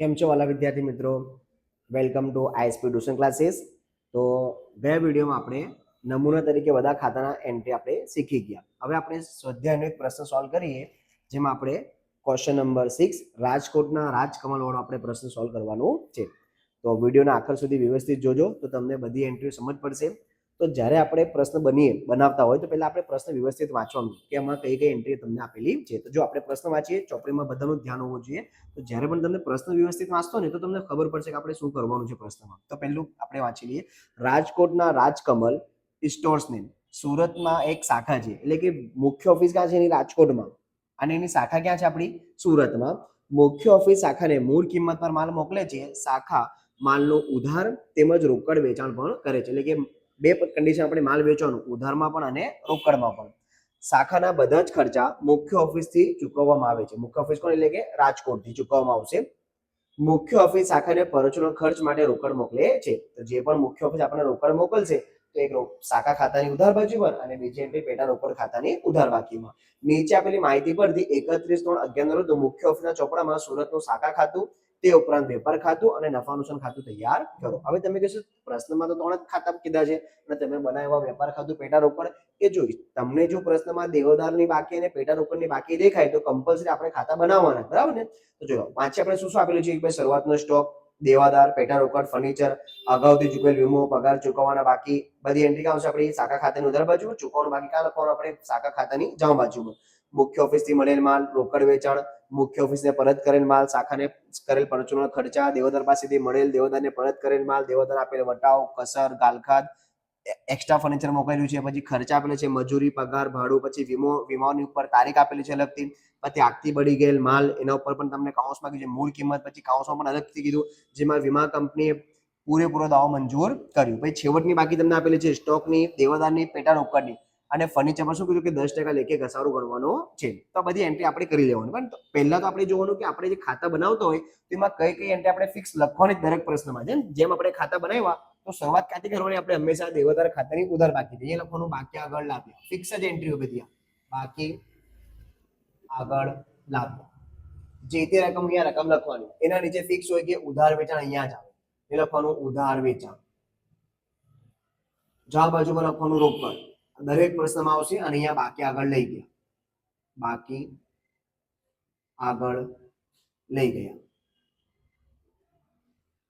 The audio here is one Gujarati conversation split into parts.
કેમ છો વાલા વિદ્યાર્થી મિત્રો? Welcome to ISP tuition classes તો ગયા વિડીયોમાં આપણે નમૂના તરીકે બધા ખાતાના એન્ટ્રી આપણે શીખી ગયા. હવે આપણે સ્વાધ્યાયનો એક પ્રશ્ન સોલ્વ કરીએ, જેમાં આપણે ક્વેશ્ચન નંબર સિક્સ રાજકોટના રાજકમલવાળો આપણે પ્રશ્ન સોલ્વ કરવાનું છે. તો વિડીયોના આખર સુધી વ્યવસ્થિત જોજો, તો તમને બધી એન્ટ્રીઓ સમજ પડશે. તો જ્યારે આપણે પ્રશ્ન બનીએ, બનાવતા હોય તો પહેલા આપણે પ્રશ્ન વ્યવસ્થિત વાંચવાનું કે એમાં કઈ કઈ એન્ટ્રી તમને આપેલી છે. તો જો આપણે પ્રશ્ન વાંચીએ, ચોપડીમાં બધાનું ધ્યાન હોવું જોઈએ. તો જ્યારે પણ તમને પ્રશ્ન વ્યવસ્થિત વાંચતો ને, તો તમને ખબર પડશે કે આપણે શું કરવાનું છે પ્રશ્નમાં. તો પહેલું આપણે વાંચી લઈએ. રાજકોટના રાજકમલ સ્ટોર્સ નેમ સુરતમાં એક શાખા છે. એટલે કે મુખ્ય ઓફિસ ક્યાં છે એની? રાજકોટમાં. અને એની શાખા ક્યાં છે આપણી? સુરતમાં. મુખ્ય ઓફિસ શાખાને મૂળ કિંમત પર માલ મોકલે છે. શાખા માલનો ઉધાર તેમજ રોકડ વેચાણ પણ કરે છે. એટલે કે બે કન્ડિશન આપણે માલ વેચવાનું, ઉધારમાં પણ અને રોકડમાં પણ. શાખાના બધા જ ખર્ચા મુખ્ય ઓફિસથી ચૂકવવામાં આવે છે. મુખ્ય ઓફિસ કોણ? એટલે કે રાજકોટથી ચૂકવવામાં આવશે. મુખ્ય ઓફિસ શાખાને પરચુનો ખર્ચ માટે રોકડ મોકલે છે. તો જે પણ મુખ્ય ઓફિસ આપણને રોકડ મોકલશે, તો એક શાખા ખાતાની ઉધાર બાજુ પર અને બીજી એન્ટ્રી પેટા રોકડ ખાતાની ઉધાર બાકીમાં. નીચે આપેલી માહિતી પરથી એકત્રીસ ત્રણ અગિયાર મુખ્ય ઓફિસના ચોપડામાં સુરતનું શાખા ખાતું તે ઉપરાંત વેપાર ખાતું અને નફા નુકસાન ખાતું તૈયાર કરો. હવે તમે કહેશો, પ્રશ્નમાં તો ત્રણ જ ખાતા કીધા છે અને તમે બનાવ્યા વેપાર ખાતું પેટા રોકડ એ જોઈ. તમને જો પ્રશ્નમાં દેવદારની બાકી અને પેટા રોકડની બાકી દેખાય તો કમ્પલસરી આપણે ખાતા બનાવવાના, બરાબર ને? તો જો પાંચે આપણે શું શું આપેલું છે? કે ભાઈ શરૂઆતનો સ્ટોક, દેવાદાર, પેટા રોકડ ફર્નિચર અગાઉથી ચૂકવેલ વીમો, પગાર ચૂકવવાના બાકી, બધી એન્ટ્રી આવશે આપણી શાખા ખાતાની ઉધાર બાજુ ચૂકવવાનું બાકી કાં લખવાનું આપણે શાખા ખાતાની જમા બાજુમાં. મુખ્ય ઓફિસથી મળેલ માલ રોકડ વેચાણ મુખ્ય ઓફિસને પરત કરેલ માલ, શાખાને કરેલ પરચુનો ખર્ચા, દેવદાર પાસેથી મળેલ દેવદારને પરત કરેલ માલ, દેવદાર આપેલ વટાવ, કસર ગાલખાત એક્સ્ટ્રા ફર્નિચર મોકલેલું છે, પછી ખર્ચા આપેલો છે, મજૂરી, પગાર, ભાડું, પછી વીમો વીમાની ઉપર તારીખ આપેલી છે અલગથી, પછી આગથી બળી ગયેલ માલ, એના ઉપર પણ તમને કાઉન્સમાં કીધું મૂળ કિંમત, પછી કાઉન્સમાં પણ અલગથી કીધું, જેમાં વીમા કંપનીએ પૂરેપૂરો દાવો મંજૂર કર્યું. પછી છેવટની બાકી તમને આપેલી છે, સ્ટોકની, દેવાદારની પેટા રોકડની અને ફર્નિચરમાં શું કીધું કે દસ ટકા લેખે ઘસારો કરવાનો છે. તો બધી એન્ટ્રી આપણે કરી લેવાની. પણ પહેલા તો આપણે જોવાનું કે આપણે જે ખાતા બનાવતા હોય તેમાં કઈ કઈ એન્ટ્રી આપણે ફિક્સ લખવાની દરેક પ્રશ્નમાં. જેમ જેમ આપણે ખાતા બનાવ્યા, તો શરૂઆત ક્યાંથી કરવાની? આપણે હંમેશા દેવદાર ખાતાની ઉધાર બાકી છે એ લખવાનું બાકી આગળ લાવીએ ફિક્સ જ એન્ટ્રી બધી બાકી આગળ લાવીએ જે તે રકમ અહીંયા રકમ લખવાની. એના નીચે ફિક્સ હોય કે ઉધાર વેચાણ અહીંયા જ આવે. એ લખવાનું ઉધાર વેચાણ. જવાબ બાજુમાં લખવાનું રોકડ. દરેક પ્રશ્નમાં આવશે અને અહીંયા બાકી આગળ લઈ ગયા. બાકી આગળ લઈ ગયા.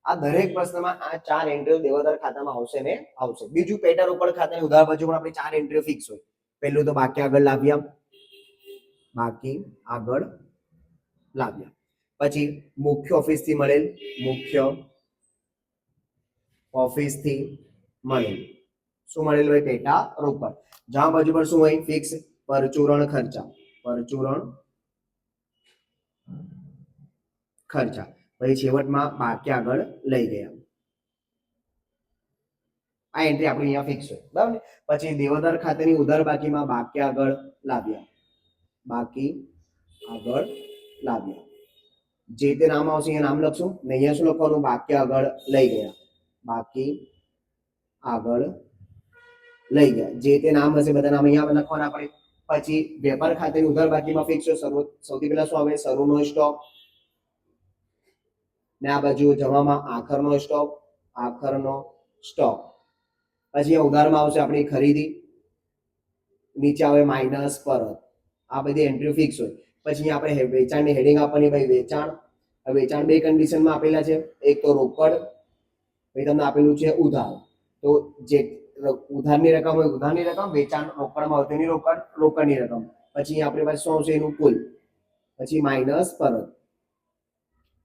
આ દરેક પ્રશ્નમાં આ ચાર એન્ટ્રીઓ દેવાદાર ખાતામાં આવશે ને? આવશે. બીજું પેટર ઉપર ખાતાની ઉધાર બાજુ પણ આપણે ચાર એન્ટ્રીઓ ફિક્સ હોય. પહેલું તો બાકી આગળ લાવ્યા. બાકી આગળ લાવ્યા. પછી મુખ્ય ઓફિસથી મળેલ, મુખ્ય ઓફિસથી મળેલ. શું મળેલું હોય પેટા રોકડ. જ્યાં બાજુ પર શું હોય? ફિક્સ પરચુરણ ખર્ચા. પરચુરણ ખર્ચા. પછી છેવટમાં બાકી આગળ લઈ ગયા. આ એન્ટ્રી આપણી અહીંયા ફિક્સ હોય. બરાબર? પછી દેવદાર ખાતેની ઉધાર બાકીમાં બાકી આગળ લાવ્યા. બાકી આગળ લાવ્યા. જે તે નામ આવશે અહીંયા નામ લખશું. ને અહીંયા શું લખવાનું? બાકી આગળ લઈ ગયા. બાકી આગળ લઈ ગયા. જે તે નામ હશે, બધા નામ અહીંયા લખવાના આપણે પછી વેપાર ખાતેની ઉધાર બાકીમાં ફિક્સ સૌથી પહેલા શું આવે? શરૂનો સ્ટોક ને આ બાજુ જવામાં આખરનો સ્ટોક આખરનો સ્ટોક પછી ઉધારમાં આવશે આપણી ખરીદી. નીચે આવે માઇનસ પરત. આ બધી એન્ટ્રી ફિક્સ હોય. પછી આપણે વેચાણની હેડિંગ આપવાની ભાઈ, વેચાણ. વેચાણ બે કન્ડિશનમાં આપેલા છે. એક તો રોકડ ભાઈ તમને આપેલું છે ઉધાર. તો જે ઉધારની રકમ હોય, ઉધારની રકમ, વેચાણ રોકડમાં હોય તેની રોકડ, રોકડની રકમ. પછી આપણી પાસે શું આવશે? એનું કુલ. પછી માઇનસ પરત.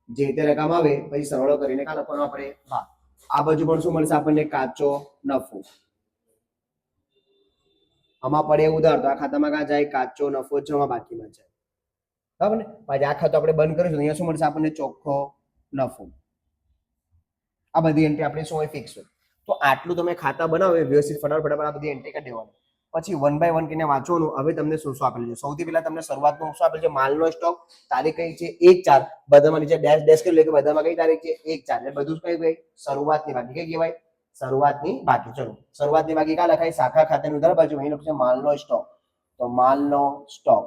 જે તે રકમ આવે, પછી સરળો કરીને કા લખવાનો આપણે? હા. આ બાજુ પણ શું મળશે આપણને? કાચો નફો. આમાં પડે ઉધાર, તો આ ખાતામાં કા જાય? કાચો નફો જમા બાકીમાં જાય. બરાબર ને? પછી આ ખાતું આપણે બંધ કરીશું અહીંયા શું મળશે? આપણને ચોખ્ખો નફો. આ બધી એન્ટ્રી આપણે શું હોય? ફિક્સ હોય. તો આટલું તમે ખાતા બનાવો વ્યવસ્થિત ફટાફટ ફટાફટ આ બધી એન્ટ્રી કરી દેવાની. પછી વન બાય વન કરીને વાંચવાનું, હવે તમને શું શું આપેલું છે? સૌથી પહેલા તમને શરૂઆતમાં શું આપેલું છે? માલનો સ્ટોક તારીખ કઈ છે? એક ચાર. બધામાં નીચે ડેશ ડેશ કરી લે કે બધામાં કઈ તારીખ છે? એક ચાર. એટલે બધું કઈ ભાઈ શરૂઆતની બાકી. કઈ કહેવાય? શરૂઆતની બાકી. ચલો. શરૂઆતની બાકી કા લખાય? શાખા ખાતાની ઉધાર બાજુ અહીં લખશે માલનો સ્ટોક તો માલનો સ્ટોક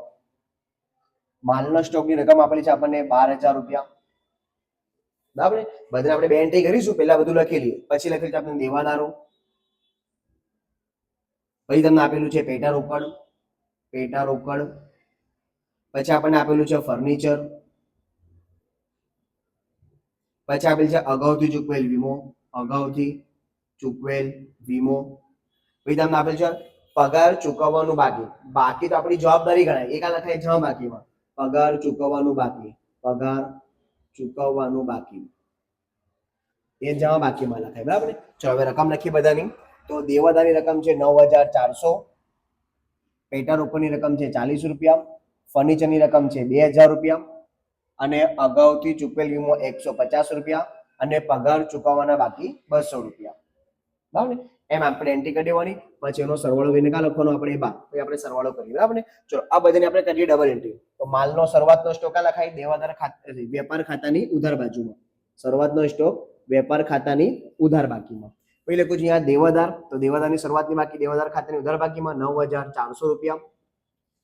માલનો સ્ટોકની રકમ આપેલી છે આપણને બાર હજાર રૂપિયા. બરાબર? બધા આપણે બે એન્ટ્રી કરીશું, પહેલા બધું લખી લઈએ. પછી લખેલું છે આપણે દેવાદારો. પછી તમને આપેલું છે પેટા રોકડ પેટા રોકડ. પછી આપણને આપેલું છે ફર્નિચર પછી આપેલું છે અગાઉથી ચૂકવેલ વીમો, અગાઉથી ચૂકવેલ વીમો. પછી તમને આપેલું છે પગાર ચૂકવવાનું બાકી. બાકી તો આપણી જવાબદારી ગણાય. એકા લખાય જ બાકીમાં. પગાર ચૂકવવાનું બાકી. પગાર ચૂકવવાનું બાકી. એ જમા બાકીમાં લખાય, બરાબર ને? ચલો, હવે રકમ લખીએ બધાની. તો દેવાદારની રકમ છે નવ હજાર ચારસો. પેટા રોકડની રકમ છે ચાલીસ રૂપિયા. ફર્નિચરની રકમ છે બે હજાર રૂપિયા. અને અગાઉથી ચૂકવેલ વીમો એકસો પચાસ રૂપિયા. અને પગાર ચૂકવવાના બાકી બસો રૂપિયા. બરાબર એમ આપણે એન્ટ્રી કરી દેવાની. પછી એનો સરવાળો કરીને કા લખવાનો આપણે બા પછી આપણે સરવાળો કરીએ બરાબર ને ચલો, આ બધાને આપણે કરીએ ડબલ એન્ટ્રી તો માલનો શરૂઆતનો સ્ટોક આ લખાય, દેવાદાર ખાતા વેપાર ખાતાની ઉધાર બાજુમાં. શરૂઆતનો સ્ટોક વેપાર ખાતાની ઉધાર બાકીમાં. પછી લખું છું અહીંયા દેવાદાર. તો દેવાદારની શરૂઆતની બાકી, દેવાદાર ખાતાની ઉધાર બાકીમાં નવ હજાર ચારસો રૂપિયા.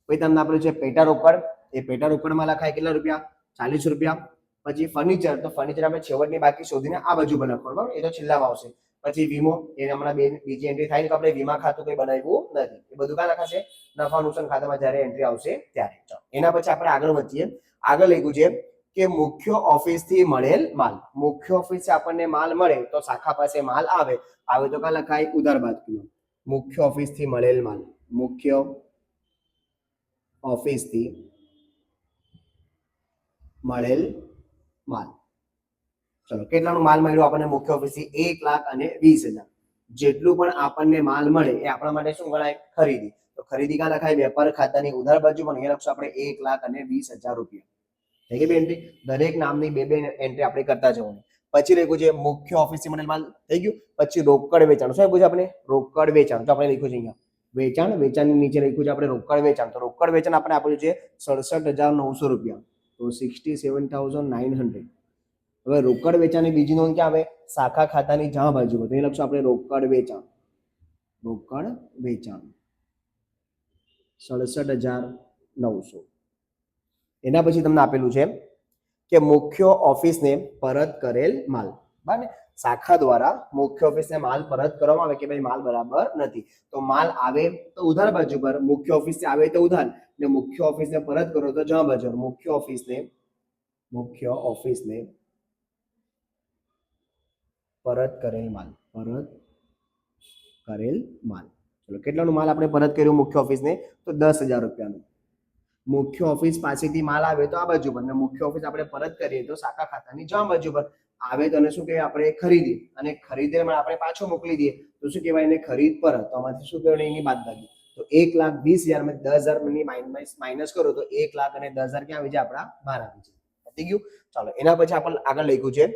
પછી તમને આપણે છે પેટા રોકડ. એ પેટા રોકડમાં લખાય કેટલા રૂપિયા? ચાલીસ રૂપિયા. પછી ફર્નિચર તો ફર્નિચર આપણે છેવટની બાકી શોધીને આ બાજુ બનાવવાનું એ તો છેલ્લામાં આવશે. પછી વીમો, એ હમણાં બે, બીજી એન્ટ્રી થાય ને આપણે વીમા ખાતું કંઈ બનાવ્યું નથી. એ બધું ક્યાં લખાશે નફા નુકસાન ખાતામાં જ્યારે એન્ટ્રી આવશે ત્યારે. એના પછી આપણે આગળ વધીએ. આગળ લખ્યું છે કે મુખ્ય ઓફિસથી મળેલ માલ. મુખ્ય ઓફિસ આપણને માલ મળે તો શાખા પાસે માલ આવે. આવે તો ક્યાં લખાય? ઉધાર બાજુમાં મુખ્ય ઓફિસથી મળેલ માલ. મુખ્ય ઓફિસથી મળેલ માલ. ચલો, કેટલાનો માલ મળ્યો આપણને મુખ્ય ઓફિસથી એક લાખ અને વીસ હજાર. જેટલું પણ આપણને માલ મળે એ આપણા માટે શું ગણાય? ખરીદી. તો ખરીદી ક્યાં લખાય? વેપાર ખાતાની ઉધાર બાજુ પણ અહીંયા લખશું આપણે એક લાખ અને વીસ હજાર રૂપિયા. થઈ ગઈ બે એન્ટ્રી દરેક નામની બે બે એન્ટ્રી આપણે કરતા જવાની. પછી લખ્યું છે, મુખ્ય ઓફિસથી મળેલ માલ. થઈ ગયું? પછી રોકડ વેચાણ. શું આપ્યું છે આપણે? રોકડ વેચાણ. તો આપણે લખ્યું છે અહીંયા. વેચાણ, વેચાણની નીચે લખ્યું છે આપણે રોકડ વેચાણ. તો રોકડ વેચાણ આપણે આપ્યું છે, સડસઠ હજાર નવસો રૂપિયા. તો sixty seven thousand nine hundred હવે રોકડ વેચાણની બીજી નોંધ ક્યાં આવે? શાખા ખાતાની જ્યાં બાજુ તો એ લખશું આપણે રોકડ વેચાણ. રોકડ વેચાણ. સડસઠ હજાર નવસો. એના પછી તમને આપેલું છે કે મુખ્ય ઓફિસને પરત કરેલ માલ. બરાબર? શાખા દ્વારા મુખ્ય ઓફિસને માલ પરત કરવામાં આવે કે ભાઈ માલ બરાબર નથી. તો માલ આવે તો ઉધાર બાજુ પર. મુખ્ય ઓફિસે આવે તો ઉધાર. ને મુખ્ય ઓફિસને પરત કરો તો જમા બાજુ મુખ્ય ઓફિસને મુખ્ય ઓફિસને પરત કરેલ માલ. પરત કરેલ માલ. ચલો, કેટલાનો માલ આપણે પરત કર્યું મુખ્ય ઓફિસને? તો દસ હજાર રૂપિયાનું. મુખ્ય ઓફિસ પાસેથી માલ આવે તો આ બાજુ પર મુખ્ય ઓફિસ આપણે પરત કરીએ તો શાખા ખાતાની જમા બાજુ પર આવે તો શું કહેવાય? આપણે ખરીદી અને ખરીદેમાં આપણે પાછો મોકલી દઈએ. તો શું કહેવાય? એને ખરીદ પર તો આમાંથી શું કહેવાય એની બાદ બાકી તો એક લાખ વીસ હજારમાં દસ હજારની માઇનસ કરો તો એક લાખ અને દસ હજાર ક્યાં આવી જાય? આપણા બહાર આવી જાય. પતી ગયું? ચાલો, એના પછી આપણે આગળ લખ્યું છે.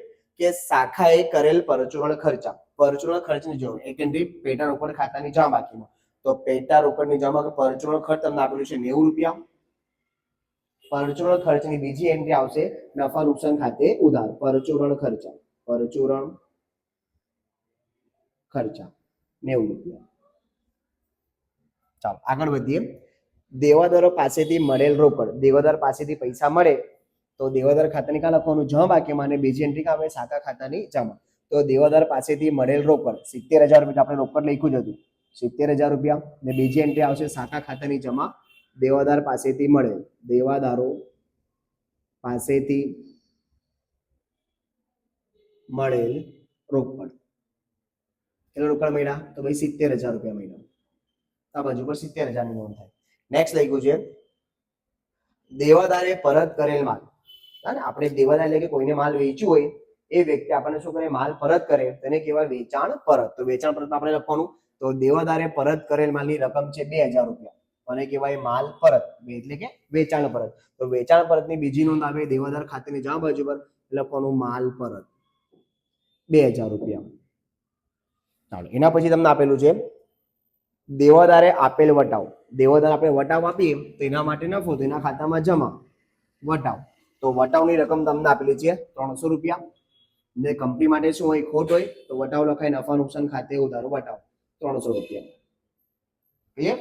કે શાખાએ કરેલ પરચુરણ ખર્ચા, પરચુરણ ખર્ચની જરૂર. એક એન્ટ્રી પેટા રોકડ ખાતાની જમા બાકીમાં. તો પેટા રોકડની જમા પરચુરણ ખર્ચ તમને આપેલું છે નેવું રૂપિયા. પરચુરણ ખર્ચની બીજી એન્ટ્રી આવશે નફા નુકસાન ખાતે ઉધાર. પરચુરણ ખર્ચા પરચુરણ ખર્ચા, નેવું રૂપિયા. ચાલો, આગળ વધીએ. દેવાદારો પાસેથી મળેલ રોકડ. દેવાદાર પાસેથી પૈસા મળે તો દેવાદાર ખાતાની કાં લખવાનું? જમા બાકીમાં અને બીજી એન્ટ્રી કાં આપણે શાખા ખાતાની જમા. તો દેવાદાર પાસેથી મળેલ રોકડ, સિત્તેર હજાર રૂપિયા, આપણે રોકડ લખ્યું જ હતું. સિત્તેર હજાર રૂપિયા. ને બીજી એન્ટ્રી આવશે શાખા ખાતાની જમા. દેવાદાર પાસેથી મળેલ. દેવાદારો પાસેથી મળેલ રોકડ. કેટલો રોકડ મળ્યા? તો ભાઈ સિત્તેર હજાર રૂપિયા મળ્યા. આ બાજુ પર સિત્તેર હજારની નોંધ થાય. નેક્સ્ટ લખ્યું છે. દેવાદારે પરત કરેલ માલ. હા આપણે દેવાના એટલે કે કોઈને માલ વેચ્યું હોય, એ વ્યક્તિ આપણને શું કરે? માલ પરત કરે. તેને કહેવાય વેચાણ પરત. તો વેચાણ પરત આપણે લખવાનું. તો દેવાદારે પરત કરેલ માલની રકમ છે બે હજાર રૂપિયા. અને કહેવાય માલ પરત. એટલે કે વેચાણ પરત. તો વેચાણ પરતની બીજી નોંધ આવે દેવાદાર ખાતેની જમા બાજુ પર. લખવાનું માલ પરત. બે હજાર રૂપિયા. ચાલો, એના પછી તમને આપેલું છે, દેવાદારે આપેલ વટાવ. દેવાદાર આપણે વટાવ આપીએ તો એના માટે નફો તો એના ખાતામાં જમા. વટાવ. તો વટાવની રકમ તમને આપેલી છે ત્રણસો રૂપિયા. ને કંપની માટે શું હોય, ખોટ હોય, તો વટાવ લખાય નફા નુકસાન ખાતે ઉધારો વટાવ, ત્રણસો રૂપિયા.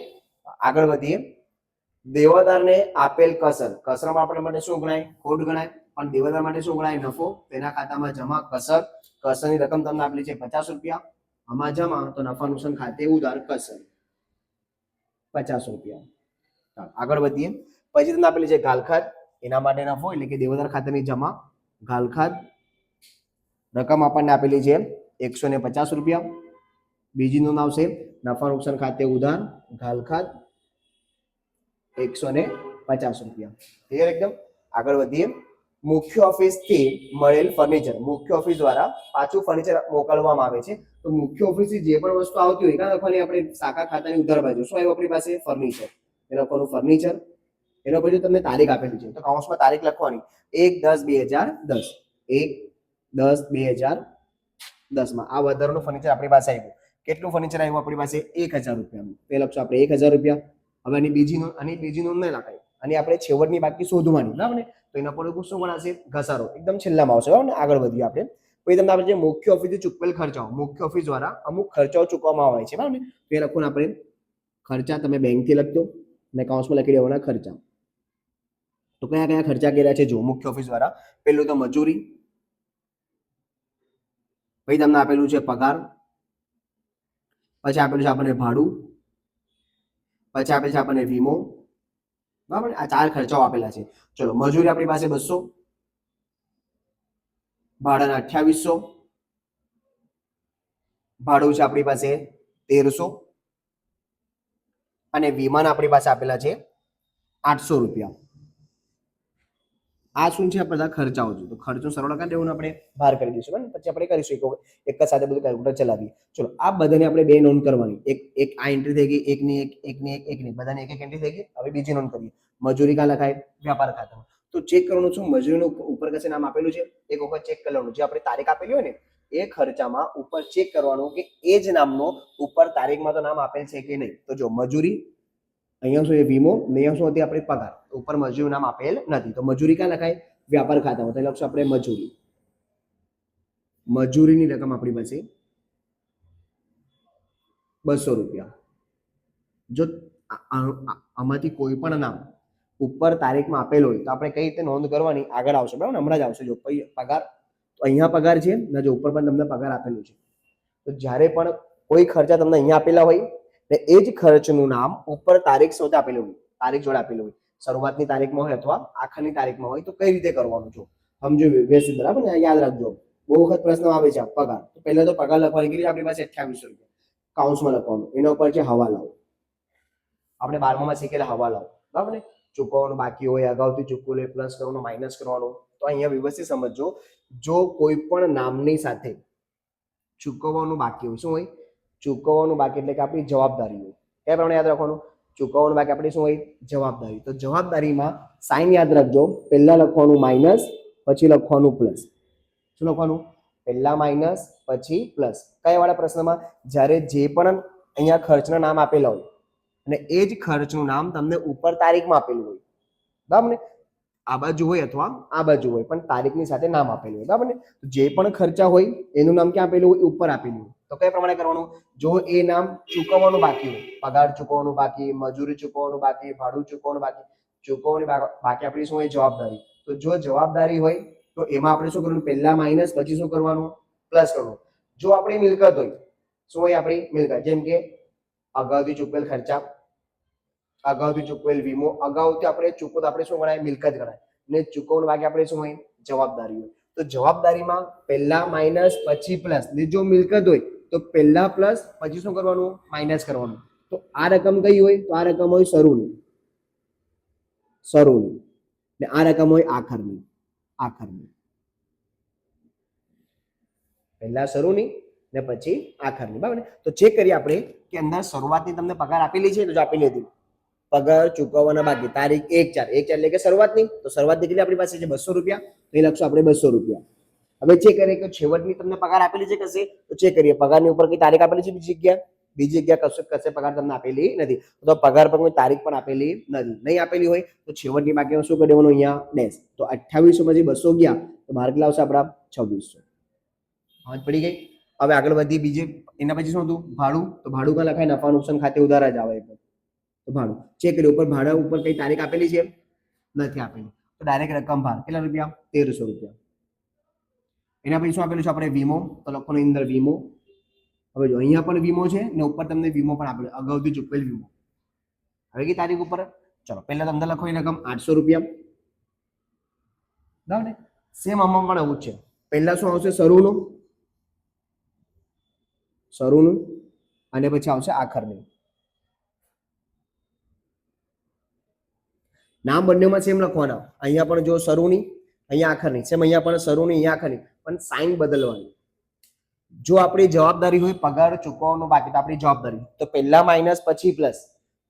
આગળ વધીએ. દેવાદારને આપેલ કસર, કસરમાં આપણા માટે શું ગણાય? ખોટ ગણાય. પણ દેવદાર માટે શું ગણાય? નફો. તેના ખાતામાં જમા કસર, કસરની રકમ તમને આપેલી છે પચાસ રૂપિયા. આમાં જમા, તો નફા નુકસાન ખાતે ઉધાર, કસર. પચાસ રૂપિયા. આગળ વધીએ. પછી તમને આપેલી છે ગાલખાત એના માટે નફો એટલે કે દેવદાર ખાતેની જમા, ઘાલખાત, રકમ આપણને આપેલી છે એકસો ને પચાસ રૂપિયા. બીજી નોંધ આવશે નફા નુકસાન ખાતે ઉધાર, ઘાલખાત, એકસો ને પચાસ રૂપિયા. ક્લિયર એકદમ? આગળ વધીએ. મુખ્ય ઓફિસથી મળેલ ફર્નિચર મુખ્ય ઓફિસ દ્વારા પાછું ફર્નિચર મોકલવામાં આવે છે. તો મુખ્ય ઓફિસથી જે પણ વસ્તુ આવતી હોય, એના લખવાની આપણે શાખા ખાતાની ઉધાર બાજુ. શું આવ્યું આપણી પાસે? ફર્નિચર એ લખવાનું ફર્નિચર એનો પછી તમને તારીખ આપેલી છે, તો કાઉન્સમાં તારીખ લખવાની. એક, દસ, બે હજાર દસ. એક, દસ, બે હજાર દસમાં. આ વધારાનું ફર્નિચર આપણી પાસે આવ્યું. કેટલું ફર્નિચર આવ્યું આપણી પાસે? એક હજાર રૂપિયાનું. તે લખશો આપણે એક હજાર રૂપિયા. હવે આની બીજી નોંધ આની બીજી નોંધ નહીં લખાય. અને આપણે છેવટની બાકી શોધવાની. બરાબર ને? તો એના પર શું ગણાશે? ઘસારો. એકદમ છેલ્લામાં આવશે. બરાબર ને? આગળ વધીએ આપણે. પછી તમને આપણે જે મુખ્ય ઓફિસે ચૂકવેલ ખર્ચાઓ. મુખ્ય ઓફિસ દ્વારા અમુક ખર્ચાઓ ચૂકવવામાં આવે છે. બરાબર ને? તો એ લખો આપણે. ખર્ચા તમે બેંકથી લખજો. અને કાઉન્સમાં લખી દેવાના ખર્ચા. તો કયા કયા ખર્ચા કર્યા છે? જો, મુખ્ય ઓફિસ દ્વારા પેલું તો મજૂરી. પછી તમને આપેલું છે પગાર. પછી આપેલું છે આપણને ભાડું. પછી આપેલ છે આપણને વીમો. બરાબર? આ ચાર ખર્ચાઓ આપેલા છે. ચલો, મજૂરી આપણી પાસે બસો. ભાડાના અઠ્યાવીસો. ભાડું છે આપણી પાસે તેરસો. અને વીમાના આપણી પાસે આપેલા છે આઠસો રૂપિયા. આ શું છે? બધા ખર્ચાઓ છે. તો ખર્ચો સરળ કરી દેવું આપણે બહાર કરી દઈશું. બરાબર? પછી આપણે કરીશું એક એક જ સાથે બધું કેલ્ક્યુલેટર ચલાવીએ. ચલો, આ બધાને આપણે બે નોંધ કરવાની. એક એક આ એન્ટ્રી થઈ ગઈ, એકની એક એકની એક, એકની બધાને એક એક એન્ટ્રી થઈ ગઈ. હવે બીજી નોંધ કરીએ. મજૂરી કા લખાય? વ્યાપાર ખાતામાં. તો ચેક કરવાનું શું? મજૂરીનું ઉપર કશે નામ આપેલું છે? એક વખત ચેક કરવાનું જે આપણે તારીખ આપેલી હોય ને, એ ખર્ચામાં ઉપર ચેક કરવાનું કે એ જ નામનો ઉપર તારીખમાં તો નામ આપેલ છે કે નહીં? તો જો મજૂરી અહીંયા શું છે? વીમો ને અહીંયા શું હતી? આપણી પગાર. ઉપર મજૂરી નામ આપેલ નથી. તો મજૂરી ક્યાં લખાય? વ્યાપાર ખાતામાં તો એ લખશું આપણે મજૂરી. મજૂરીની રકમ આપણી પાસે બસો રૂપિયા. જો આમાંથી કોઈ પણ નામ ઉપર તારીખમાં આપેલ હોય, તો આપણે કઈ રીતે નોંધ કરવાની? આગળ આવશે. બરાબર હમણાં જ આવશે. જો પગાર, તો અહીંયા પગાર છે ને જો ઉપર પણ તમને પગાર આપેલું છે. તો જ્યારે પણ કોઈ ખર્ચા તમને અહીંયા આપેલા હોય ને એ જ ખર્ચનું નામ ઉપર તારીખ સાથે આપેલું હોય. તારીખ જોડે આપેલું હોય. શરૂઆતની તારીખમાં હોય અથવા આખરની તારીખમાં હોય તો કઈ રીતે કરવાનું જો? સમજો વ્યવસ્થિત બરાબર ને? યાદ રાખજો. બહુ વખત પ્રશ્ન આવે છે પગાર. તો પહેલા તો પગાર લખવાની કીધી આપણી પાસે અઠ્યાવીસો રૂપિયા. કાઉન્સમાં લખવાનું. એના ઉપર છે હવાલાઓ આપણે બારમામાં શીખેલા હવાલાઓ બરાબર ને? ચૂકવવાનું બાકી હોય, અગાઉથી ચૂકવું લે પ્લસ કરવાનું માઇનસ કરવાનું. તો અહીંયા વ્યવસ્થિત સમજો જો કોઈ પણ નામની સાથે ચૂકવવાનું બાકી હોય, શું હોય? ચૂકવવાનું બાકી એટલે કે આપણી જવાબદારી હોય. એ પ્રમાણે યાદ રાખવાનું, ચૂકવવાનું બાકી આપણી શું હોય? જવાબદારી. તો જવાબદારીમાં સાઇન યાદ રાખજો. પહેલા લખવાનું માઇનસ પછી લખવાનું પ્લસ શું લખવાનું? પહેલા માઇનસ પછી પ્લસ કયા વાળા પ્રશ્નમાં? જ્યારે જે પણ અહીંયા ખર્ચના નામ આપેલા હોય, અને એ જ ખર્ચનું નામ તમને ઉપર તારીખમાં આપેલું હોય. બરાબર ને? આ બાજુ હોય અથવા આ બાજુ હોય, પણ તારીખની સાથે નામ આપેલું હોય. બરાબર ને? જે પણ ખર્ચા હોય, એનું નામ ક્યાં આપેલું હોય? ઉપર આપેલું હોય. તો કયા પ્રમાણે કરવાનું? જો એ નામ ચૂકવવાનું બાકી હોય, પગાર ચૂકવવાનું બાકી, મજૂરી ચૂકવવાનું બાકી, ભાડું ચૂકવવાનું બાકી, ચૂકવવાની બાકી આપણી શું હોય? જવાબદારી. તો જો જવાબદારી હોય, તો એમાં આપણે શું કરવાનું? પહેલા માઇનસ પછી શું કરવાનું? પ્લસ કરવાનું. જો આપણી મિલકત હોય, શું હોય આપણી મિલકત? જેમ કે અગાઉથી ચૂકવેલ ખર્ચા, અગાઉથી ચૂકવેલ વીમો, અગાઉથી આપણે ચૂકવો તો આપણે શું ગણાય? મિલકત ગણાય. ને ચૂકવવાનું બાકી આપણે શું હોય? જવાબદારી હોય. તો જવાબદારીમાં પહેલા માઇનસ પછી પ્લસ ને જો મિલકત હોય તો પહેલા પ્લસ પછી શું કરવાનું? માઇનસ કરવાનું. તો આ રકમ કઈ હોય? તો આ રકમ હોય શરૂની. શરૂની. ને આ રકમ હોય આખરની. આખરની. પહેલા શરૂની ને પછી આખરની. બરાબર ને? તો ચેક કરીએ આપણે કે અંદર શરૂઆતની તમને પગાર આપેલી છે તો જો આપેલી હતી? પગાર ચૂકવવાના બાકી. તારીખ એક ચાર. એક ચાર એટલે કે શરૂઆતની. તો શરૂઆત નીકળી આપણી પાસે છે? બસો રૂપિયા. એ લખશું આપણે બસો રૂપિયા. હવે ચેક કરીએ કે છેવટની તમને પગાર આપેલી છે કશે, તો ચેક કરીએ. પગારની ઉપર કઈ તારીખ આપેલી છે બીજી જગ્યા? બીજી જગ્યા કશું કશે પગાર તમને આપેલી નથી. તો પગાર પર કોઈ તારીખ પણ આપેલી નથી. નહીં આપેલી હોય, તો છેવટની બાકી શું કરી દેવાનું અહીંયા? ડેશ તો અઠ્યાવીસો માંથી બસો ગયા, તો માર્ક લાવશે આપણા છવ્વીસો. સમજ પડી ગઈ. હવે આગળ વધી બીજે, એના પછી શું હતું? ભાડું. તો ભાડું કાં લખાય. નફા નુકસાન ખાતે ઉધાર જ આવે તો ભાડું. ચેક કર્યું ઉપર ભાડા ઉપર કઈ તારીખ આપેલી છે? નથી આપેલી. તો ડાયરેક્ટ રકમ ભાર. કેટલા રૂપિયા? તેરસો રૂપિયા. એના પછી શું આપેલું છે? આપણે વીમો, તો લખોની અંદર વીમો. હવે જો અહીંયા પણ વીમો છે ને ઉપર તમને વીમો પણ આપેલો અગાઉથી ચૂકવેલ વીમો. હવે કઈ તારીખ ઉપર? ચલો, પહેલા તમને લખો એ રકમ આઠસો રૂપિયા. બરાબર ને? સેમ આમાં પણ એવું જ છે. પહેલા શું આવશે? શરૂનું. શરૂનું. અને પછી આવશે આખરનું. નામ બંનેમાં સેમ લખવાના. અહીંયા પણ જો શરૂની અહીંયા આખરની સેમ અહીંયા પણ શરૂની અહીંયા આખરની પણ સાઇન બદલવાની. જો આપણી જવાબદારી હોય પગાર ચૂકવવાનો બાકી, તો આપણી જવાબદારી. તો પહેલા માઇનસ પછી પ્લસ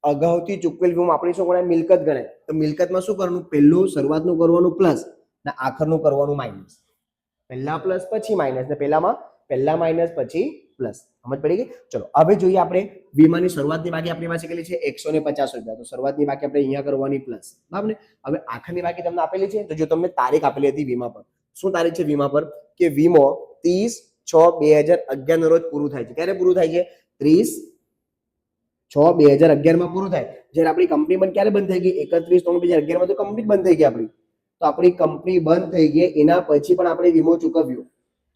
અગાઉથી ચૂકવેલ વીમો આપણી શું ગણાય? મિલકત ગણાય. તો મિલકતમાં શું કરવાનું? પહેલું શરૂઆતનું કરવાનું પ્લસ ને આખરનું કરવાનું માઇનસ પહેલા પ્લસ પછી માઇનસ ને પહેલામાં, પહેલા માઇનસ પછી પ્લસ. સમજ પડી ગઈ? ચલો, હવે જોઈએ આપણે વીમાની શરૂઆતની બાકી આપણી પાસે કેટલી છે? એકસો ને પચાસ રૂપિયા. તો શરૂઆતની બાકી આપણે અહીંયા કરવાની પ્લસ. બરાબર ને હવે આખરની બાકી તમને આપેલી છે? તો જો તમને તારીખ આપેલી હતી વીમા પર. શું તારીખ છે વીમા પર? કે વીમો ત્રીસ છ બે હજાર અગિયાર રોજ પૂરું થાય છે. ક્યારે પૂરું થાય છે? ત્રીસ છ બે હજાર અગિયારમાં પૂરું થાય. જ્યારે આપણી કંપની બંધ ક્યારે બંધ થઈ ગઈ? એકત્રીસ ત્રણ બે હજાર અગિયારમાં તો કંપની બંધ થઈ ગઈ આપણી. તો આપણી કંપની બંધ થઈ ગઈ. એના પછી પણ આપણે વીમો ચૂકવ્યો.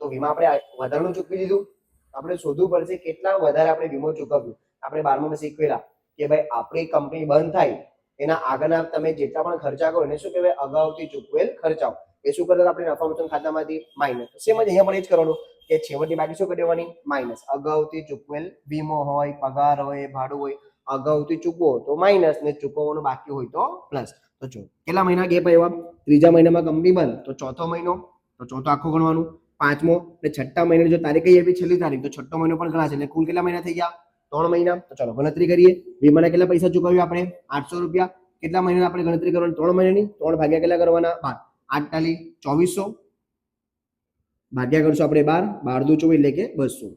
તો વીમા આપણે વધારાનું ચૂકવી દીધું. આપણે શોધવું પડશે કેટલા વધારે આપણે વીમો ચૂકવ્યું. આપણે બારમામાં શીખવેલા કે ભાઈ આપણી કંપની બંધ થાય, એના આગળના તમે જેટલા પણ ખર્ચા કરો, એને શું કહેવાય? અગાઉથી ચૂકવેલ ખર્ચાઓ. એ શું કરતા આપણે નફા વેચાણ ખાતામાંથી માઇનસ સેમ જ અહીંયા પણ એ જ કરવાનું કે છેવટની બાકી શું કરી દેવાની? માઇનસ અગાઉથી ચૂકવેલ વીમો હોય, પગાર હોય, ભાડું હોય, અગાઉથી ચૂકવો તો માઇનસ ને ચૂકવવાનું બાકી હોય તો પ્લસ તો જો, કેટલા મહિના ગેપ આવ્યા? ત્રીજા મહિનામાં કંપની બંધ. તો ચોથો મહિનો, તો ચોથો આખો ગણવાનું. પાંચમો અને છઠ્ઠા મહિને જો તારીખ કહીએ છેલ્લી તારીખ, તો છઠ્ઠો મહિનો પણ ગણાશે એટલે કુલ કેટલા મહિના થઈ ગયા? ત્રણ મહિના. તો ચલો ગણતરી કરીએ. વીમાના કેટલા પૈસા ચૂકવ્યું આપણે? આઠસો રૂપિયા. કેટલા મહિના આપણે ગણતરી કરવાની? ત્રણ મહિનાની. ત્રણ ભાગ્યા કેટલા કરવાના? બાર. આઠ તાલી ચોવીસો. ભાગ્યા કરશું આપણે બાર. બાર દુ ચોવીસ એટલે કે બસો.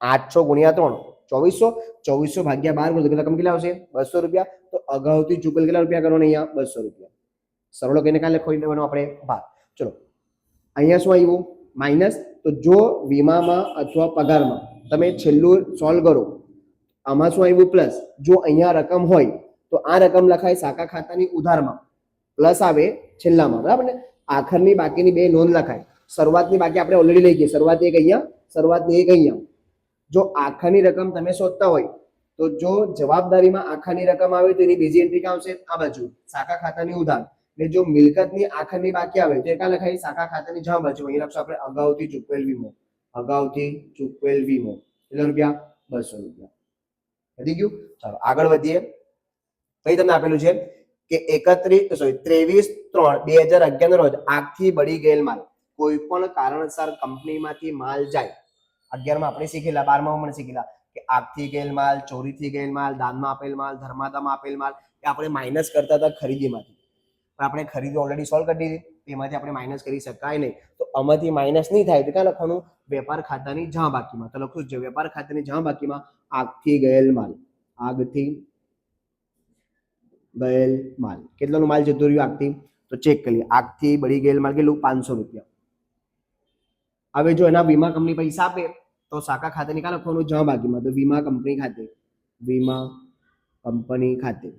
આઠસો ગુણ્યા ત્રણ. ચોવીસો. ચોવીસો ભાગ્યા બાર કરો કેટલા કેટલા આવશે? બસો રૂપિયા. તો અગાઉથી ચૂકવેલ કેટલા રૂપિયા કરવાના અહીંયા? બસો રૂપિયા. સરળો કહીને કાલે લખો લેવાનો આપણે બાર ચલો. અહીંયા શું આવ્યું? માઇનસ. તો જો વીમામાં અથવા પગારમાં તમે છેલ્લું સોલ્વ કરો, આમાં શું આવ્યું? પ્લસ. જો અહીંયા રકમ હોય, તો આ રકમ લખાય શાખા ખાતાની ઉધારમાં. પ્લસ આવે છેલ્લામાં. બરાબર ને? આખરની બાકીની બે નોંધ લખાય. શરૂઆતની બાકી આપણે ઓલરેડી લઈ ગઈ. શરૂઆત એક અહીંયા શરૂઆતની એક અહીંયા. જો આખાની રકમ તમે શોધતા હોય, તો જો જવાબદારીમાં આખાની રકમ આવે તો એની બીજી એન્ટ્રી આવશે? આ બાજુ. શાખા ખાતાની ઉધાર. ને જો મિલકતની આખરની બાકી આવે, તો એ ક્યાં લખાય શાખા ખાતાની જમા બાજુ અહીં લખશું આપણે અગાઉથી ચૂકવેલ વીમો. અગાઉથી ચૂકવેલ વીમો. કેટલા રૂપિયા? બસો રૂપિયા. વધી ગયું? ચાલો, આગળ વધીએ. કઈ તમને આપેલું છે કે એકત્રીસ સોરી ત્રેવીસ, ત્રણ, બે હજાર અગિયાર રોજ આગથી બળી ગયેલ માલ. કોઈ પણ કારણસર કંપનીમાંથી માલ જાય. અગિયારમાં આપણે શીખેલા, બારમાં પણ શીખેલા કે આગથી ગયેલ માલ, ચોરીથી ગયેલ માલ, દાનમાં આપેલ માલ, ધર્માદામાં આપેલ માલ, એ આપણે માઇનસ કરતા હતા ખરીદીમાંથી. પણ આપણે ખરીદી ઓલરેડી સોલ્વ કરી દીધી. એમાંથી આપણે માઇનસ કરી શકાય નહીં. તો આમાંથી માઇનસ નહીં થાય તો ક્યાં લખવાનું? વેપાર ખાતાની જમા બાકીમાં. તો લખું છે વેપાર ખાતાની જમા બાકીમાં આગથી ગયેલ માલ. આગથી ગયેલ માલ. કેટલાનો માલ જતો રહ્યો આગથી? તો ચેક કરીએ. આગથી બળી ગયેલ માલ કેટલું? પાંચસો રૂપિયા. હવે જો એના વીમા કંપની પૈસા આપે, તો શાખા ખાતાની ક્યાં લખવાનું? જમા બાકીમાં. તો વીમા કંપની ખાતે. વીમા કંપની ખાતે.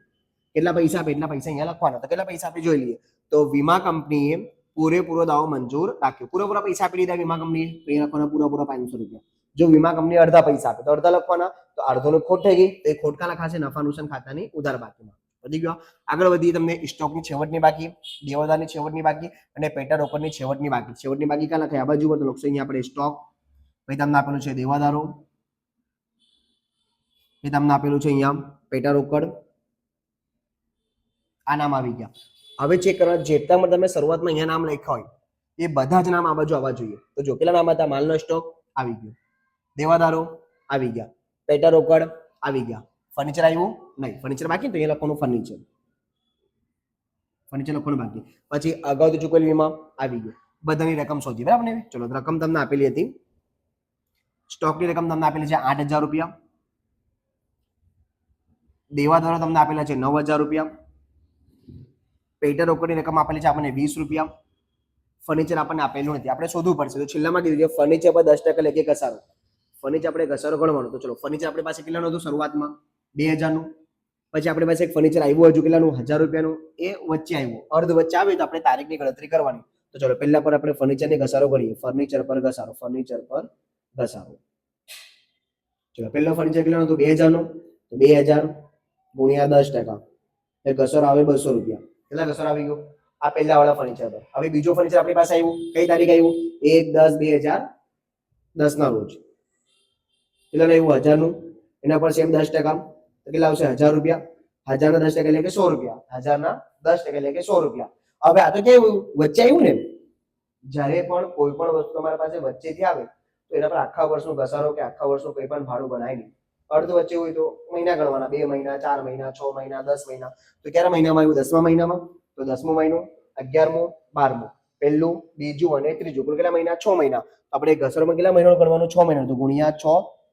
કેટલા પૈસા આપે, એટલા પૈસા અહીંયા લખવાના. તો કેટલા પૈસા આપણે જોઈ લઈએ. તો વીમા કંપનીએ પૂરેપૂરો દાવો મંજૂર રાખ્યો. પૂરેપૂરા પૈસા આપી દીધા વીમા કંપની તો અહીંયા લખવાના પૂરા પૂરા પાંચસો રૂપિયા. જો વીમા કંપની અડધા પૈસા આપે, તો અડધા લખવાના. તો અડધોનો ખોટ થઈ ગઈ. તો એ ખોટકા લખાશે નફા નુકસાન ખાતાની ઉધાર બાકીમાં. વધી ગયો. આગળ વધીએ તમને સ્ટોકની છેવટની બાકી, દેવદારની છેવટની બાકી અને પેટા રોકડની છેવટની બાકી. છેવટની બાકી ક્યાં લખાય આ બાજુ પર તો લખશો અહીંયા આપણે સ્ટોક પછી તમને આપેલું છે દેવાદારો. પછી તમને આપેલું છે અહીંયા પેટા રોકડ. આ નામ આવી ગયા. હવે ચેક કરવા જેટલા પણ તમે શરૂઆતમાં અહીંયા નામ લખ્યા હોય, એ બધા જ નામ આ બાજુ આવવા જોઈએ. તો જો કેટલા નામ હતા માલનો સ્ટોક, આવી ગયો. દેવાદારો, આવી ગયા. પેટા રોકડ, આવી ગયા. ફર્નિચર આવ્યું? નહીં ફર્નિચર બાકી તો એ લોકોનું ફર્નિચર ફર્નિચર લખવાનું બાકી. પછી અગાઉ ચૂકવેલ વીમા, આવી ગયો. બધાની રકમ શોધી, બરાબર ને? ચલો રકમ તમને આપેલી હતી. સ્ટોકની રકમ તમને આપેલી છે આઠ હજાર રૂપિયા. દેવાદારો તમને આપેલા છે નવ હજાર રૂપિયા. પેટર રોકડની રકમ આપેલી છે, આપણને વીસ રૂપિયા. ફર્નિચર આપણને આપેલું નથી. આપણે શોધવું પડશે. તો છેલ્લામાં કીધું છે ફર્નિચર પર દસ ટકા લેખે ઘસારો. ફર્નિચર આપણે ઘસારો ગણવાનો. તો ચલો ફર્નિચર આપણી પાસે કેટલાનું હતું શરૂઆતમાં? બે હજારનું. પછી આપણી પાસે એક ફર્નિચર આવ્યું હજુ કેટલાનું? હજાર રૂપિયાનું. એ વચ્ચે આવ્યું. અર્ધ વચ્ચે આવે તો આપણે તારીખની ગણતરી કરવાની. તો ચલો, પહેલા પર આપણે ફર્નિચરની ઘસારો કરીએ ફર્નિચર પર ઘસારો. ફર્નિચર પર ઘસારો. ચલો, પહેલો ફર્નિચર કેટલાનું હતું? બે હજારનું. તો બે હજાર ગુણ્યા દસ ટકા. એ ઘસારો આવે બસો રૂપિયા. કેટલા ઘસારો આવી ગયો? આ પહેલા વાળા ફર્નિચર પર. હવે બીજો ફર્નિચર આપણી પાસે આવ્યું. કઈ તારીખ આવ્યું? એક, દસ, બે હજાર દસ ના રોજ. કેટલાનું આવ્યું? હજારનું. એના પર સેમ દસ ટકા. કેટલા આવશે? હજાર રૂપિયા. હજારના દસ ટકા એટલે કે સો રૂપિયા. હજારના દસ ટકા એટલે કે સો રૂપિયા. હવે આ તો કેવું વચ્ચે આવ્યું ને? જ્યારે પણ કોઈ પણ વસ્તુ તમારી પાસે વચ્ચેથી આવે, તો એના પર આખા વર્ષનો ઘસારો કે આખા વર્ષનું કોઈ પણ ભાડું બનાય નહીં. અર્ધ વચ્ચે હોય તો મહિના ગણવાના, બે મહિના, ચાર મહિના, છ મહિના, દસ મહિના. તો ક્યારે મહિનામાં આવ્યું? દસમા મહિનામાં? તો દસમો મહિનો, અગિયારમો, બારમો. પહેલું, બીજું અને ત્રીજું. કુલ કેટલા મહિના? છ મહિના. આપણે ઘસરમાં કેટલા મહિનો ગણવાનું? છ મહિના તો ગુણ્યા છ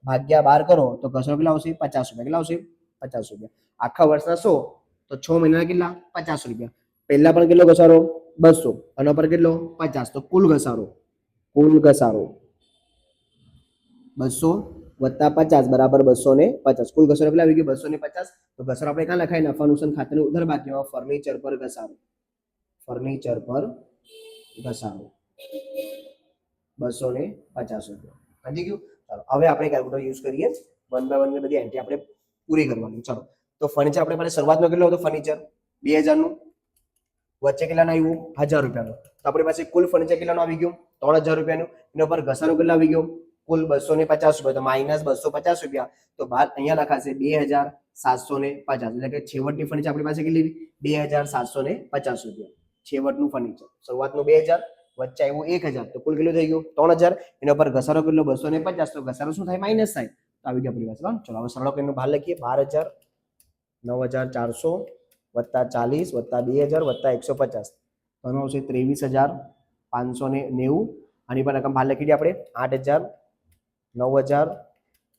ભાગ્યા બાર કરો, તો ઘસરો કેટલા આવશે? પચાસ રૂપિયા. કેટલા આવશે? પચાસ રૂપિયા. આખા વર્ષના સો, તો છ મહિના કેટલા? પચાસ રૂપિયા. પહેલા પણ કેટલો ઘસારો? બસો. આના પર કેટલો? પચાસ. તો કુલ ઘસારો. કુલ ઘસારો. બસો વત્તા પચાસ, બરાબર બસો ને પચાસ. કુલ ઘસારો કેટલા આવી ગયો? બસો ને પચાસ. તો ઘસારો આપણે ક્યાં લખાય? નફા નુકસાન ખાતાની ઉધાર બાકીમાં ફર્નિચર પર ઘસારો ફર્નિચર પર ઘસારો બસો ને પચાસ રૂપિયા. સમજી ગયું? ચાલો, હવે આપણે કેલ્ક્યુલેટર યુઝ કરીએ. વન બાય વન બધી એન્ટ્રી આપણે પૂરી કરવાની. ચાલો, તો ફર્નિચર આપણે પાસે શરૂઆતમાં કેટલો હતો? ફર્નિચર બે હજારનું. વચ્ચે કેટલાનું આવ્યું? હજાર રૂપિયાનું. તો આપણી પાસે કુલ ફર્નિચર કેટલાનું આવી ગયું? ત્રણ હજાર રૂપિયાનું. એના પર ઘસારો કેટલો આવી ગયો? કુલ બસો ને પચાસ રૂપિયા, તો માઇનસ બસો પચાસ રૂપિયા. તો બાર અહીંયા લખાશે બે હજાર સાતસો ને પચાસ. એટલે કે છેવટની ફર્નિચર આપણી પાસે કેટલી બે હજાર સાતસો ને પચાસ રૂપિયા. છેવટનું ફર્નિચર શરૂઆતનું બે હજાર, વચ્ચે આવ્યું એક હજાર. તો કુલ કેટલું થઈ ગયું? ત્રણ હજાર. એના પર ઘસારો કેટલો? બસો ને પચાસ. તો ઘસારો શું થાય? માઇનસ થાય. તો આવી ગયો આપણી પાસે ચલો, હવે સરળ કરીને બહાર લખીએ. બાર હજાર, નવ હજાર ચારસો, વત્તા ચાલીસ, વત્તા બે હજાર, વત્તા એકસો પચાસ. તો આવશે ત્રેવીસ હજાર પાંચસો ને નેવું. આની પર રકમ બહાર લખી દઈએ આપણે. આઠ હજાર નવ હજાર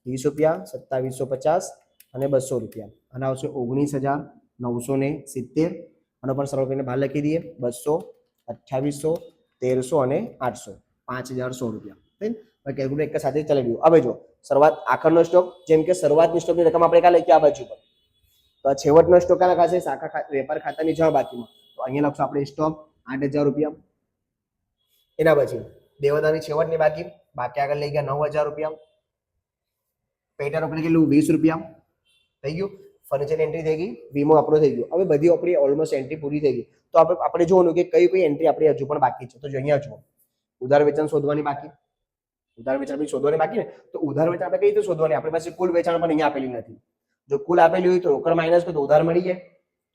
વીસ રૂપિયા, સત્તાવીસો પચાસ અને બસો રૂપિયા. અને આવશે ઓગણીસ હજાર, નવસો ને સિત્તેર. આનો પણ સરળ કરીને બહાર લખી દઈએ. બસો અઠ્યાવીસો તેરસો અને આઠસો. પાંચ હજાર સો રૂપિયા? હવે કેલ્ક્યુલેટર એક સાથે ચલાવી દઉં હવે જો, શરૂઆત આખરનો સ્ટોક, જેમ કે શરૂઆતની સ્ટોકની રકમ આપણે ક્યાં લખીએ આ બાજુ પર. તો છેવટનો સ્ટોક ક્યાં લખાશે? શાખા વેપાર ખાતાની જવા બાકીમાં. તો અહીંયા લખશું આપણે સ્ટોક આઠ હજાર રૂપિયા. એના પછી દેવદાની છેવટની બાકી. બાકી આગળ લઈ ગયા નવ હજાર રૂપિયા. પેટા રોકડી કેટલું? વીસ રૂપિયા. થઈ ગયું? ફર્નિચર એન્ટ્રી થઈ ગઈ. વીમો આપણો થઈ ગયો. હવે બધી આપણી ઓલમોસ્ટ એન્ટ્રી પૂરી થઈ ગઈ. તો આપણે આપણે જોવાનું કે કઈ કઈ એન્ટ્રી આપણી હજુ પણ બાકી છે. તો અહીંયા જુઓ. ઉધાર વેચાણ શોધવાની બાકી. ઉધાર વેચાણ બી શોધવાની બાકી ને? તો ઉધાર વેચાણ આપણે કઈ રીતે શોધવાની? આપણી પાસે કુલ વેચાણ પણ અહીંયા આપેલી નથી. જો કુલ આપેલી હોય તો રોકડ માઇનસ તો ઉધાર મળી જાય.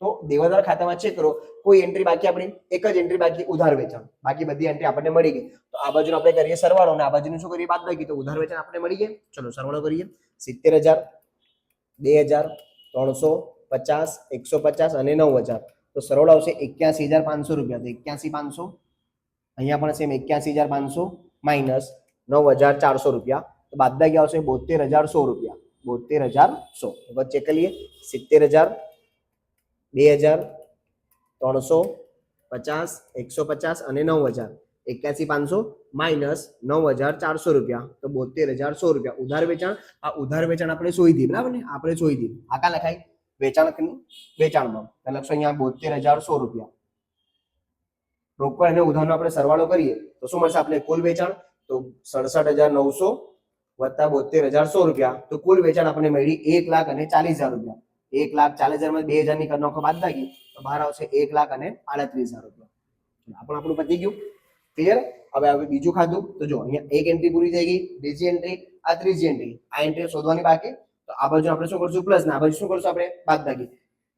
તો દેવાદાર ખાતામાં ચેક કરો. કોઈ એન્ટ્રી બાકી આપણી? એક જ એન્ટ્રી બાકી ઉધાર વેચાણ. બાકી બધી એન્ટ્રી આપણને મળી ગઈ. આ બાજુ આપણે કરીએ સરવાળો અને આ બાજુનું શું કરીએ? બાદ બાકી તો ઉધાર વેચાણ આપણે મળી જાય. ચલો, સરવાળો કરીએ. સિત્તેર હજાર, બે હજાર, ત્રણસો પચાસ, એકસો પચાસ અને નવ હજાર. તો સરવાળો આવશે એક્યાસી હજાર પાંચસો રૂપિયા. તો એક્યાસી પાંચસો, અહીંયા પણ સેમ એક્યાસી હજાર પાંચસો માઇનસ નવ હજાર ચારસો રૂપિયા. તો બાદબાકી આવશે બોતેર હજાર સો રૂપિયા. બોતેર હજાર સો. ચેક કરીએ. સિત્તેર હજાર, બે હજાર, ત્રણસો પચાસ, એકસો પચાસ અને નવ હજાર. એક્યાસી પાંચસો માઇનસ નવ હજાર ચારસો રૂપિયા. તો બોતેર હજાર સો રૂપિયા. ઉધાર વેચાણ. આ ઉધાર વેચાણ આપણે સોઈ શોધી બરાબર ને? આપણે શોધી આ કા લખાય. વેચાણ વેચાણમાં. લખશો અહીંયા બોતેર હજાર સો રૂપિયા. રોકડ અને ઉધારનો આપણે સરવાળો કરીએ, તો શું મળશે? આપણે કુલ વેચાણ. તો સડસઠ હજાર નવસો વત્તા બોતેર હજાર સો રૂપિયા. તો કુલ વેચાણ આપણે મળી એક લાખ અને ચાલીસ હજાર રૂપિયા. એક લાખ ચાલીસ હજાર બે હજારની નોખો બાદ લાગી તો બહાર આવશે એક લાખ અને આડત્રીસ હજાર રૂપિયા. આપણે આપણું પતી ગયું. ક્લિયર હવે હવે બીજું ખાધું. તો જો, અહીંયા એક એન્ટ્રી પૂરી થઈ ગઈ, બીજી એન્ટ્રી આ ત્રીજી એન્ટ્રી આ એન્ટ્રી શોધવાની બાકી. તો આ બાજુ આપણે શું કરશું? પ્લસ ના આ બાજુ શું કરશું આપણે? બાદ બાકી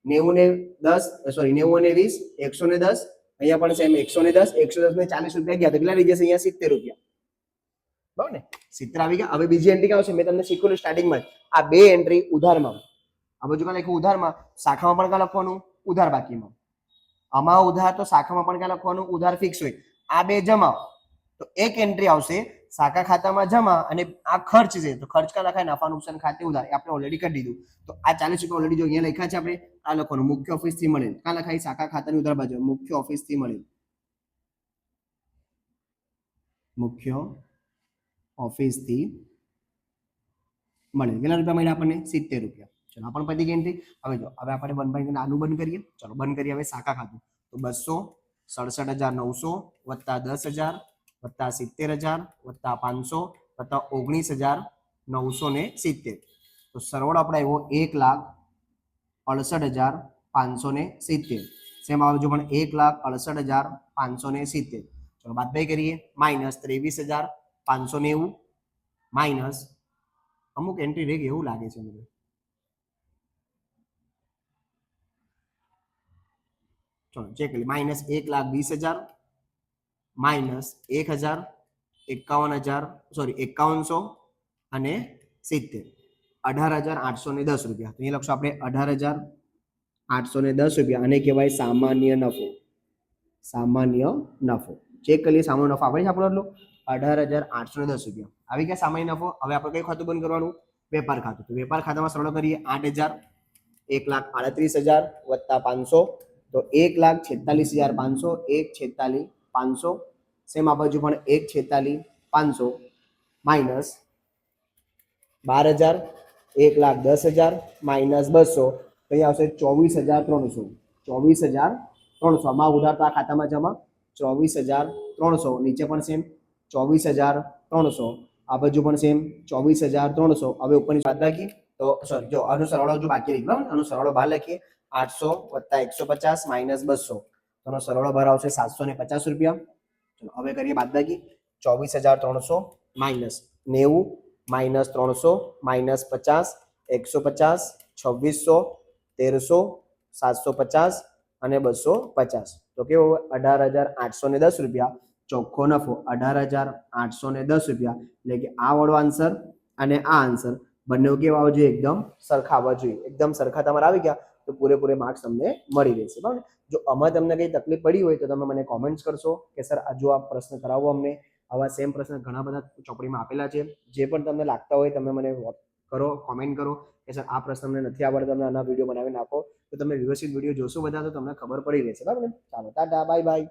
નેવું ને દસ સોરી નેવું અને વીસ એકસો ને દસ. અહીંયા પણ સેમ એકસો ને દસ એકસો દસ ને ચાલીસ રૂપિયા ગયા કેટલા રહી જશે? અહીંયા સિત્તેર રૂપિયા. બરાબર ને? સિત્તેર આવી ગયા. હવે બીજી એન્ટ્રી આવશે? મેં તમને શીખવેલું સ્ટાર્ટિંગમાં આ બે એન્ટ્રી ઉધારમાં. આ બાજુ ક્યાં લખ્યું? ઉધારમાં. શાખામાં પણ ક્યાં લખવાનું? ઉધાર બાકીમાં. આમાં ઉધાર તો શાખામાં પણ ક્યાં લખવાનું? ઉધાર ફિક્સ હોય. આ બે જમા. તો એક એન્ટ્રી આવશે, શાખા ખાતામાં જમા અને આ ખર્ચ છે. તો ખર્ચ કા લખાય? નફા, નુકસાન, ખાતે ઉધાર. આપણે ઓલરેડી કરી દીધું. તો આ ચાલીસ રૂપિયા ઓલરેડી જો અહીંયા લખ્યા છે આપણે, આ લખવાનું. મુખ્ય ઓફિસથી મળે કા લખાય? શાખા, ખાતાની ઉધાર બાજુ. મુખ્ય ઓફિસથી મળે મુખ્ય ઓફિસથી મળે કેટલા રૂપિયા મળ્યા આપણને? સિત્તેર રૂપિયા. ચલો આપણ પણ પતી ગઈ હવે જો, હવે આપણે વન બાય આનું બંધ કરીએ. ચલો, બંધ કરીએ હવે શાખા ખાતું. તો બસો સડસઠ હજાર નવસો વત્તા દસ હજાર વત્તા સિત્તેર હજાર વત્તા પાંચસો વત્તા ઓગણીસ હજાર નવસો ને સિત્તેર. તો સરવાળો આપણે આવ્યો એક લાખ અડસઠ હજાર પાંચસો ને સિત્તેર. સેમ આવજો પણ એક લાખ અડસઠ હજાર પાંચસો ને સિત્તેર. ચલો બાદબાઈ કરીએ. માઇનસ ત્રેવીસ હજાર પાંચસો નેવું. માઇનસ અમુક એન્ટ્રી રેગ એવું લાગે છે મને. ચલો ચેક કરી માઇનસ એક લાખ વીસ હજાર માઇનસ એક હજાર, એકાવન હજાર સોરી એકાવનસો અને સિત્તેર. અઢાર હજાર આઠસો ને દસ રૂપિયા. તો અહીંયા લખશો આપણે અઢાર હજાર આઠસો ને દસ રૂપિયા. અને કહેવાય સામાન્ય નફો. સામાન્ય નફો. ચેક કરીએ સામાન્ય નફો. આપણે આપણો એટલો અઢાર હજાર આઠસો ને દસ રૂપિયા. આવી ગયા સામાન્ય નફો. હવે આપણે કઈ ખાતું બંધ કરવાનું? વેપાર ખાતું. વેપાર ખાતામાં સરળ કરીએ આઠ હજાર, એક લાખ આડત્રીસ હજાર વત્તા પાંચસો તો એક લાખ છેતાલીસ હજાર પાંચસો, એક છેતાલીસ પાંચસો સેમ આ બાજુ પણ એક છેતાલીસ પાંચસો માઇનસ બાર હજાર, એક લાખ દસ હજાર માઇનસ બસો, તો અહીંયા આવશે ચોવીસ હજાર ત્રણસો, ચોવીસ હજાર ત્રણસો. આમાં ઉધાર તો આ ખાતામાં જમા, ચોવીસ હજાર ત્રણસો, નીચે પણ સેમ ચોવીસ હજાર ત્રણસો. આ બાજુ પણ સેમ ચોવીસ હજાર ત્રણસો. હવે ઉપરની બાદબાકી તો સોરી જો આનો સરવાળો જો બાકી રહી ગયો આનો સરવાળો બહાર લખીએ. આઠસો વત્તા એકસો પચાસ માઇનસ બસો. તો એનો સરવાળો બહાર આવશે સાતસો ને પચાસ રૂપિયા. ચલો, હવે કરીએ બાદબાકી. ચોવીસ હજાર ત્રણસો માઇનસ નેવું માઇનસ ત્રણસો માઇનસ પચાસ, એકસો પચાસ, છવ્વીસો, તેરસો, સાતસો પચાસ અને બસો પચાસ. તો કેવો અઢાર હજાર આઠસો ને દસ રૂપિયા. ચોખ્ખો નફો અઢાર હજાર આઠસો ને દસ રૂપિયા. એટલે કે આ વાળો આન્સર અને આ આન્સર બંને કેવા આવવા જોઈએ એકદમ સરખા આવવા જોઈએ, એકદમ સરખા તમારે આવી ગયા, તો પૂરેપૂરે માર્ક્સ તમને મળી રહેશે, બરાબર? જો આમાં તમને કંઈ તકલીફ પડી હોય, તો તમે મને કોમેન્ટ્સ કરશો કે સર આ જો આ પ્રશ્ન કરાવો અમને. આવા સેમ પ્રશ્ન ઘણા બધા ચોપડીમાં આપેલા છે. જે પણ તમને લાગતા હોય, તમે મને કરો કોમેન્ટ કરો કે સર આ પ્રશ્ન અમને નથી આવડતો તમે આના વીડિયો બનાવી નાખો તો તમે વ્યવસ્થિત વીડિયો જોશો બધા, તો તમને ખબર પડી રહેશે, બરાબર ચાલો, ટાટા બાય બાય